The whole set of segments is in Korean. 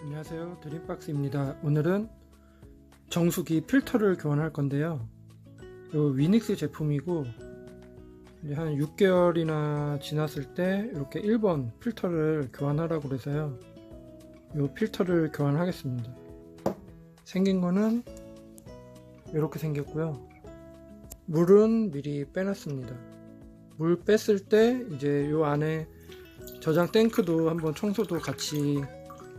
안녕하세요. 드림박스입니다. 오늘은 정수기 필터를 교환할 건데요. 요 위닉스 제품이고 한 6개월이나 지났을 때 이렇게 1번 필터를 교환하라고 그래서요. 요 필터를 교환하겠습니다. 생긴 거는 이렇게 생겼고요. 물은 미리 빼놨습니다. 물 뺐을 때 이제 요 안에 저장 탱크도 한번 청소도 같이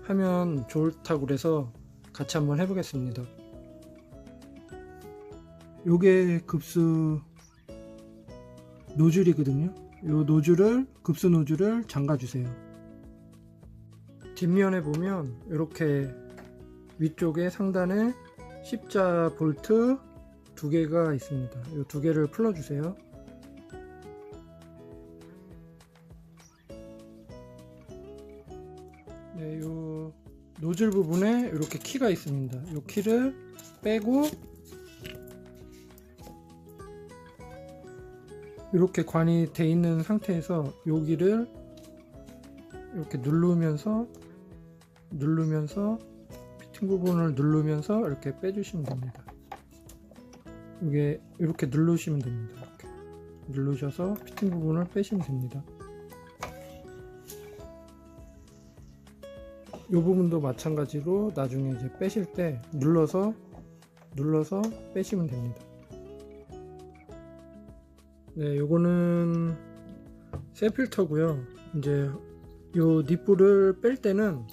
하면 좋다고 그래서 같이 한번 해보겠습니다. 요게 급수 노즐이거든요. 요 노즐을 급수 노즐을 잠가 주세요. 뒷면에 보면 이렇게 위쪽에 상단에 십자 볼트 두 개가 있습니다. 이 두 개를 풀어 주세요. 네, 요 노즐 부분에 이렇게 키가 있습니다. 요 키를 빼고 이렇게 관이 돼 있는 상태에서 여기를 이렇게 누르면서 누르면서 피팅 부분을 누르면서 이렇게 빼주시면 됩니다. 이게 이렇게 누르시면 됩니다. 이렇게 누르셔서 피팅 부분을 빼시면 됩니다. 이 부분도 마찬가지로 나중에 이제 빼실 때 눌러서 눌러서 빼시면 됩니다. 네, 요거는 새 필터고요. 이제 요 니뿔을 뺄 때는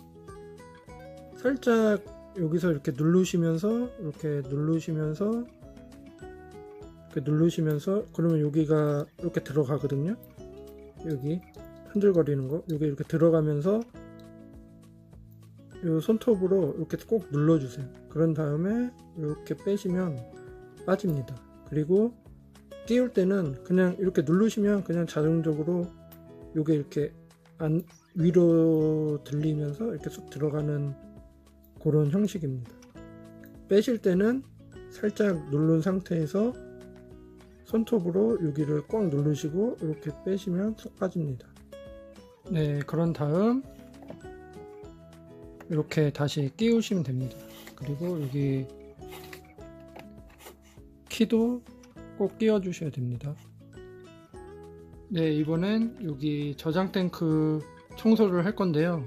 살짝 여기서 이렇게 누르시면서 이렇게 누르시면서 이렇게 누르시면서 그러면 여기가 이렇게 들어가거든요. 여기 흔들거리는 거 여기 이렇게 들어가면서 이 손톱으로 이렇게 꼭 눌러주세요. 그런 다음에 이렇게 빼시면 빠집니다. 그리고 끼울 때는 그냥 이렇게 누르시면 그냥 자동적으로 이게 이렇게 안 위로 들리면서 이렇게 쑥 들어가는 그런 형식입니다. 빼실 때는 살짝 누른 상태에서 손톱으로 여기를 꽉 누르시고 이렇게 빼시면 쏙 빠집니다. 네, 그런 다음 이렇게 다시 끼우시면 됩니다. 그리고 여기 키도 꼭 끼워 주셔야 됩니다. 네, 이번엔 여기 저장 탱크 청소를 할 건데요.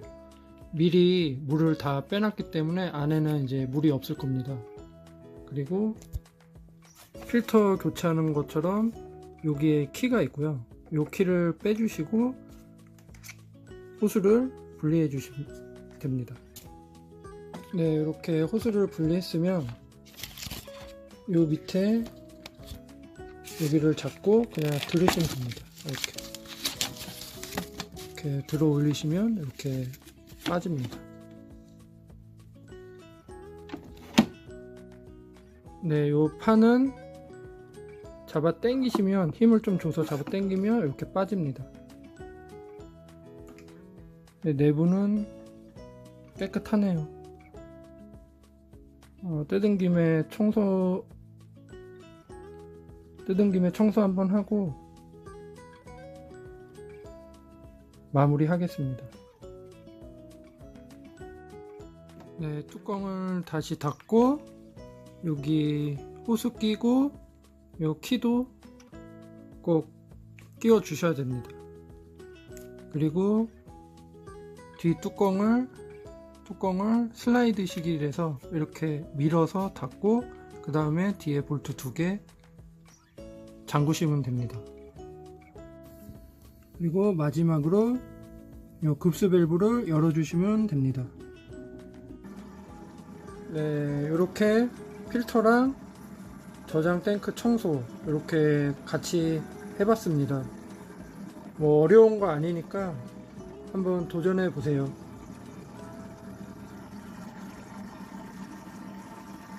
미리 물을 다 빼놨기 때문에 안에는 이제 물이 없을 겁니다. 그리고 필터 교체하는 것처럼 여기에 키가 있고요. 이 키를 빼주시고 호스를 분리해 주시면 됩니다. 네, 이렇게 호스를 분리했으면 요 밑에 여기를 잡고 그냥 들으시면 됩니다. 이렇게 이렇게 들어 올리시면 이렇게 빠집니다. 네, 요 판은 잡아 당기시면 힘을 좀 줘서 잡아 당기면 이렇게 빠집니다. 네, 내부는 깨끗하네요. 어, 뜯은 김에 청소 뜯은 김에 청소 한번 하고 마무리 하겠습니다. 네, 뚜껑을 다시 닫고 여기 호스 끼고 요 키도 꼭 끼워 주셔야 됩니다. 그리고 뒤 뚜껑을 뚜껑을 슬라이드 시기에서 이렇게 밀어서 닫고 그 다음에 뒤에 볼트 두 개 잠그시면 됩니다. 그리고 마지막으로 이 급수 밸브를 열어주시면 됩니다. 네, 이렇게 필터랑 저장 탱크 청소 이렇게 같이 해봤습니다. 뭐 어려운 거 아니니까 한번 도전해 보세요.